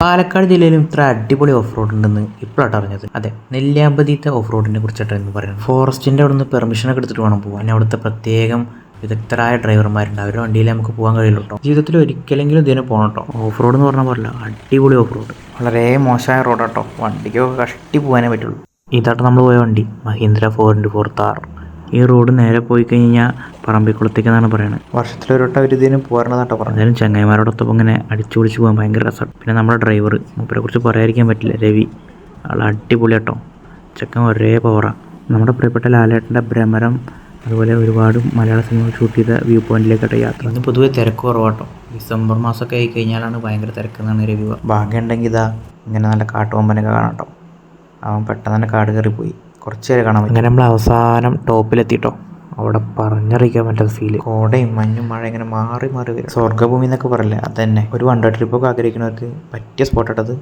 പാലക്കാട് ജില്ലയിലും ഇത്ര അടിപൊളി ഓഫ് റോഡ് ഉണ്ടെന്ന് ഇപ്പോഴാണ് അറിഞ്ഞത്. അതെ നെല്ലിയാമ്പതിത്തെ ഓഫ് റോഡിനെ കുറിച്ചിട്ടാണ് എന്ന് പറയുന്നത്. ഫോറസ്റ്റിന്റെ അവിടെ നിന്ന് പെർമിഷനൊക്കെ എടുത്തിട്ട് വേണം പോകാൻ അവിടുത്തെ പ്രത്യേകം വിദഗ്ധരായ ഡ്രൈവർമാരുണ്ട് അവരുടെ വണ്ടിയിൽ നമുക്ക് പോകാൻ കഴിയുള്ളൂ ജീവിതത്തിൽ ഒരിക്കലെങ്കിലും ഇതിന് പോകണം കേട്ടോ. ഓഫ് റോഡ് എന്ന് പറഞ്ഞാൽ പറയില്ല അടിപൊളി ഓഫ് റോഡ് വളരെ മോശമായ റോഡാട്ടോ വണ്ടിക്കൊക്കെ കഷ്ടി പോകാനേ പറ്റുള്ളൂ. ഇതാട്ടോ നമ്മൾ പോയ വണ്ടി. Mahindra four into four Thar ഈ റോഡ് നേരെ പോയി കഴിഞ്ഞാൽ പറമ്പിക്കുളത്തേക്ക് എന്നാണ് പറയുന്നത് വർഷത്തിലൊരു വട്ടം ഒരു ഇതിന് പോരണതാട്ടോ പറഞ്ഞു എന്തായാലും ചങ്ങായിമാരോടൊപ്പം ഇങ്ങനെ അടിച്ചു പൊളിച്ച് പോകാൻ ഭയങ്കര രസമാണ് പിന്നെ നമ്മുടെ ഡ്രൈവർ മൂപ്പരെ കുറിച്ച് പറയാതിരിക്കാൻ പറ്റില്ല. രവി ആൾ അടിപൊളി കേട്ടോ. ചെക്കൻ ഒരേ പവറാണ് നമ്മുടെ പ്രിയപ്പെട്ട ലാലേട്ടന്റെ ഭ്രമരം അതുപോലെ ഒരുപാട് മലയാള സിനിമകൾ ഷൂട്ട് ചെയ്ത വ്യൂ പോയിന്റിലേക്കട്ടെ യാത്ര. ഇന്ന് പൊതുവെ തിരക്ക് കുറവാട്ടോ. ഡിസംബർ മാസമൊക്കെ ആയി കഴിഞ്ഞാലാണ് ഭയങ്കര തിരക്കെന്നാണ് രവി ഭാഗ്യം ഉണ്ടെങ്കിൽ ഇതാ ഇങ്ങനെ നല്ല കാട്ടുകൊമ്പനൊക്കെ കാണാം കേട്ടോ. അവൻ പെട്ടെന്ന് തന്നെ കാട് കയറിപ്പോയി. പോയി കുറച്ച് നേരം കാണാൻ അങ്ങനെ നമ്മൾ അവസാനം ടോപ്പിലെത്തിട്ടോ. അവിടെ പറഞ്ഞറിയിക്കാൻ പറ്റാത്ത ഫീൽ കോടയും മഞ്ഞും മഴ ഇങ്ങനെ മാറി മാറി വരും. സ്വർഗഭൂമി എന്നൊക്കെ പറയില്ലേ? തന്നെ ഒരു വൺ ഡേ ട്രിപ്പൊക്കെ ആഗ്രഹിക്കുന്നവർക്ക് പറ്റിയ സ്പോട്ടാട്ടത്